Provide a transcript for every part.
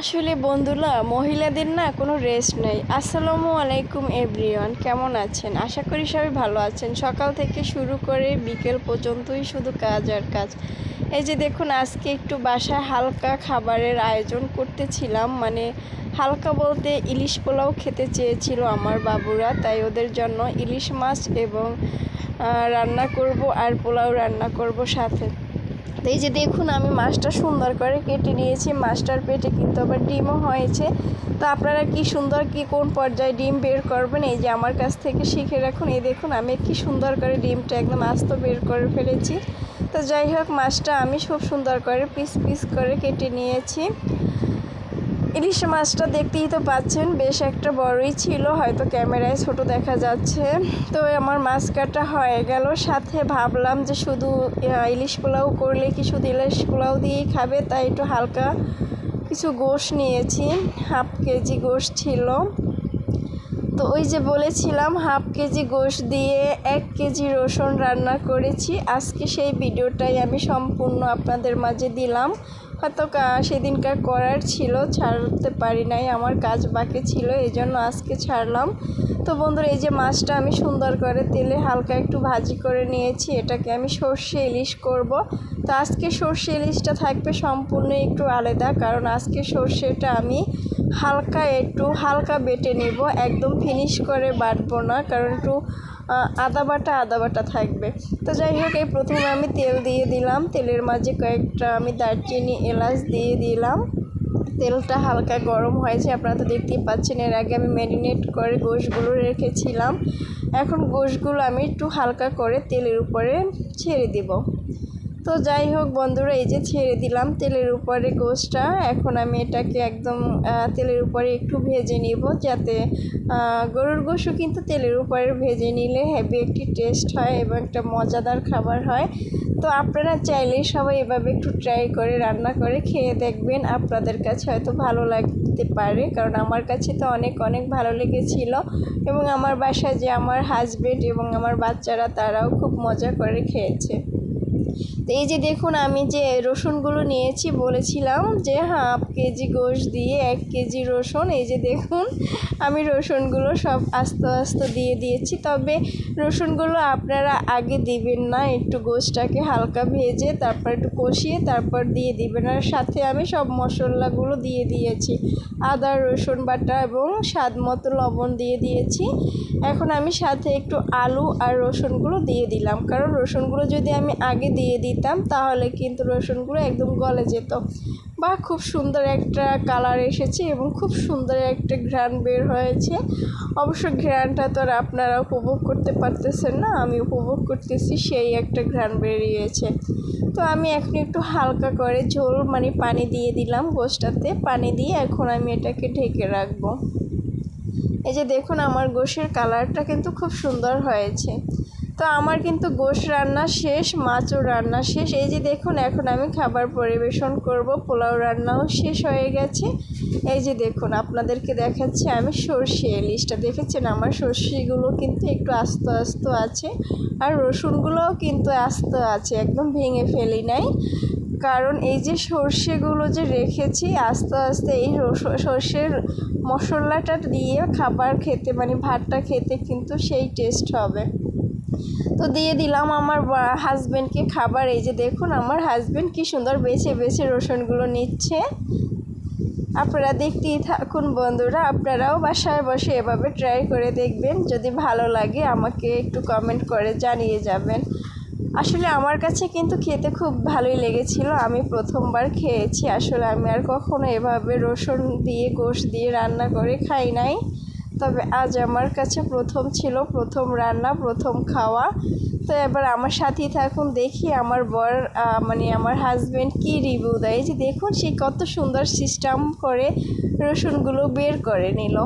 আসলে বন্ধুরা মহিলাদের, না, কোনো রেস্ট নেই। আসসালামু আলাইকুম এভরিওয়ান কেমন আছেন? আশা করি সবাই ভালো আছেন। সকাল থেকে শুরু করে বিকেল পর্যন্তই শুধু কাজ আর কাজ। এই যে দেখুন, আজকে একটু বাসায় হালকা খাবারের আয়োজন করতেছিলাম। মানে হালকা বলতে ইলিশ পোলাও খেতে চেয়েছিল আমার বাবুরা, তাই ওদের জন্য ইলিশ মাছ এবং রান্না করব আর পোলাও রান্না করব সাথে। তো এই যে দেখুন, আমি মাছটা সুন্দর করে কেটে নিয়েছি। মাছটার পেটে কিন্তু আবার ডিমও হয়েছে। তো আপনারা কি সুন্দর কি কোন পর্যায়ে ডিম বের করবেন? এই যে আমার কাছ থেকে শিখে রাখুন। এই দেখুন, আমি কি সুন্দর করে ডিমটা একদম আস্ত বের করে ফেলেছি। তো যাই হোক, মাছটা আমি খুব সুন্দর করে পিস পিস করে কেটে নিয়েছি। ইলিশ মাছটা দেখতেই তো পাচ্ছেন, বেশ একটা বড়ই ছিল, হয়তো ক্যামেরায় ছোট দেখা যাচ্ছে। তো আমার মাছ কাটা হয়ে গেল, সাথে ভাবলাম যে শুধু ইলিশ পোলাও করলে কি শুধু ইলিশ পোলাও দিয়েই খাবে? তাই একটু হালকা কিছু গোশ নিয়েছি, হাফ কেজি গোশ ছিল। তো ওই যে বলেছিলাম, হাফ কেজি গোশ দিয়ে এক কেজি রসুন রান্না করেছি। আজকে সেই ভিডিওটাই আমি সম্পূর্ণ আপনাদের মাঝে দিলাম। হয়তো সেদিনকার করার ছিল, ছাড়তে পারি নাই, আমার কাজ বাকি ছিল এই জন্য আজকে ছাড়লাম। তো বন্ধুরা, এই যে মাছটা আমি সুন্দর করে তেলে হালকা একটু ভাজি করে নিয়েছি, এটাকে আমি সর্ষে ইলিশ করব। তো আজকে সর্ষে ইলিশটা থাকবে সম্পূর্ণ একটু আলাদা, কারণ আজকে সর্ষেটা আমি হালকা একটু, হালকা বেটে নেব, একদম ফিনিশ করে বাটবো না, কারণ একটু আদা বাটা আদা বাটা থাকবে। তো যাই হোক, এই প্রথমে আমি তেল দিয়ে দিলাম। তেলের মাঝে কয়েকটা আমি দারচিনি, এলাচ দিয়ে দিলাম। তেলটা হালকা গরম হয়েছে, আপনারা তো দেখতেই পাচ্ছেন। এর আগে আমি ম্যারিনেট করে গোশগুলো রেখেছিলাম। এখন গোশগুলো আমি একটু হালকা করে তেলের উপরে ছেড়ে দিব। তো যাই হোক বন্ধুরা, এই যে ছেড়ে দিলাম তেলের উপরে গোশটা। এখন আমি এটাকে একদম তেলের উপরে একটু ভেজে নিব যাতে গরুর গোশও কিন্তু তেলের উপরে ভেজে নিলে হেভি একটি টেস্ট হয় এবং একটা মজাদার খাবার হয়। তো আপনারা চাইলে সবাই এভাবে একটু ট্রাই করে রান্না করে খেয়ে দেখবেন। আপনাদের কাছে হয়তো ভালো লাগতে পারে, কারণ আমার কাছে তো অনেক অনেক ভালো লেগেছিল। এবং আমার বাসায় যে আমার হাজবেন্ড এবং আমার বাচ্চারা, তারাও খুব মজা করে খেয়েছে। তো এই যে দেখুন, আমি যে রসুনগুলো নিয়েছি, বলেছিলাম যে হাফ কেজি গোশ দিয়ে এক কেজি রসুন। এই যে দেখুন, আমি রসুনগুলো সব আস্তে আস্তে দিয়ে দিয়েছি। তবে রসুনগুলো আপনারা আগে দিবেন না, একটু গোশটাকে হালকা ভেজে তারপর একটু কষিয়ে তারপর দিয়ে দিবেন। আর সাথে আমি সব মশলাগুলো দিয়ে দিয়েছি। আদা, রসুন বাটা এবং স্বাদ মতো লবণ দিয়ে দিয়েছি। এখন আমি সাথে একটু আলু আর রসুনগুলো দিয়ে দিলাম। কারণ রসুনগুলো যদি আমি আগে দিয়ে দিতাম, তাহলে কিন্তু রসুনগুলো একদম গলে যেত। বা খুব সুন্দর একটা কালার এসেছে এবং খুব সুন্দর একটা ঘ্রাণ বের হয়েছে। অবশ্য ঘ্রাণটা তো আর আপনারা উপভোগ করতে পারতেছেন না, আমি উপভোগ করতেছি, সেই একটা ঘ্রাণ বেরিয়েছে। তো আমি এখন একটু হালকা করে ঝোল মানে পানি দিয়ে দিলাম গোশটাতে, পানি দিয়ে এখন আমি এটাকে ঢেকে রাখব। এই যে দেখুন, আমার গোশের কালারটা কিন্তু খুব সুন্দর হয়েছে। তো আমার কিন্তু গোশ রান্না শেষ, মাছও রান্না শেষ। এই যে দেখুন, এখন আমি খাবার পরিবেশন করব। পোলাও রান্নাও শেষ হয়ে গেছে। এই যে দেখুন, আপনাদেরকে দেখাচ্ছি আমি সর্ষে ইলিশটা। দেখেছেন আমার সর্ষেগুলো কিন্তু একটু আস্ত আস্ত আছে, আর রসুনগুলোও কিন্তু আস্ত আছে, একদম ভেঙে ফেলি নাই। কারণ এই যে সর্ষেগুলো যে রেখেছি, আস্তে আস্তে এই সর্ষের মশলাটা দিয়ে খাবার খেতে মানে ভাতটা খেতে কিন্তু সেই টেস্ট হবে। তো দিয়ে দিলাম আমার হাজব্যান্ডকে খাবার। এই যে দেখুন, আমার হাজব্যান্ড কি সুন্দর বেছে বেছে রসুনগুলো নিচ্ছে। আপনারা দেখতেই থাকুন বন্ধুরা, আপনারাও বাসায় বসে এভাবে ট্রাই করে দেখবেন। যদি ভালো লাগে আমাকে একটু কমেন্ট করে জানিয়ে যাবেন। আসলে আমার কাছে কিন্তু খেতে খুব ভালোই লেগেছিল। আমি প্রথমবার খেয়েছি। আসলে আমি আর কখনো এভাবে রসুন দিয়ে, গোশ দিয়ে রান্না করে খাই নাই। তবে আজ আমার কাছে প্রথম ছিল প্রথম রান্না, প্রথম খাওয়া। তো এবার আমার সাথেই থাকুন, দেখি আমার বর মানে আমার হাজব্যান্ড কি রিভিউ দেয়। যে দেখুন, সে কত সুন্দর সিস্টেম করে রসুনগুলো বের করে নিল।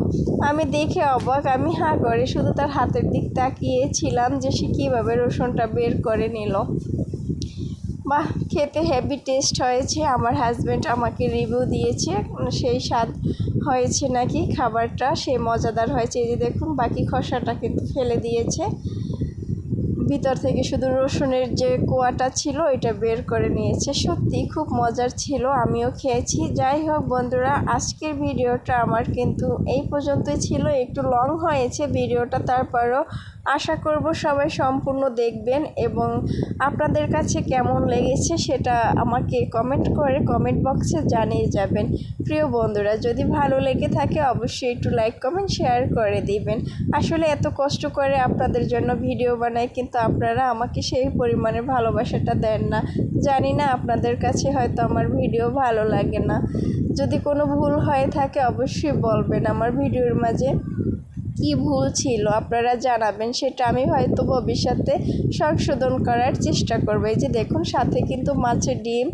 আমি দেখে অবাক, আমি হাঁ করে শুধু তার হাতের দিক তাকিয়েছিলাম যে সে কীভাবে রসুনটা বের করে নিল। বাহ, খেতে হেভি টেস্ট হয়েছে। আমার হাজব্যান্ড আমাকে রিভিউ দিয়েছে, সেই স্বাদ হয়েছে নাকি? খাবারটা সে মজাদার হয়েছে। এই যে দেখুন বাকি খসাটা কিন্তু ফেলে দিয়েছে। ভিতর থেকে শুধু রসুনের যে কোয়াটা ছিল এটা বের করে নিয়েছে। সত্যি খুব মজার ছিল, আমিও খেয়েছি। যাই হোক বন্ধুরা, আজকের ভিডিওটা আমার কিন্তু এই পর্যন্তই ছিল। একটু লং হয়েছে ভিডিওটা, তারপরও আশা করব সবাই সম্পূর্ণ দেখবেন এবং আপনাদের কাছে কেমন লেগেছে সেটা আমাকে কমেন্ট করে কমেন্ট বক্সে জানিয়ে যাবেন। প্রিয় বন্ধুরা, যদি ভালো লেগে থাকে অবশ্যই একটু লাইক কমেন্ট শেয়ার করে দিবেন। আসলে এত কষ্ট করে আপনাদের জন্য ভিডিও বানাই, কিন্তু আপনারা আমাকে সেই পরিমাণে ভালোবাসাটা দেন না। জানি না আপনাদের কাছে হয়তো আমার ভিডিও ভালো লাগে না। যদি কোনো ভুল হয়ে থাকে অবশ্যই বলবেন আমার ভিডিওর মাঝে কি ভুল ছিল, আপনারা জানাবেন, সেটা আমি হয়তো ভবিষ্যতে সংশোধন করার চেষ্টা করব। এই যে দেখুন, সাথে কিন্তু মাছের ডিম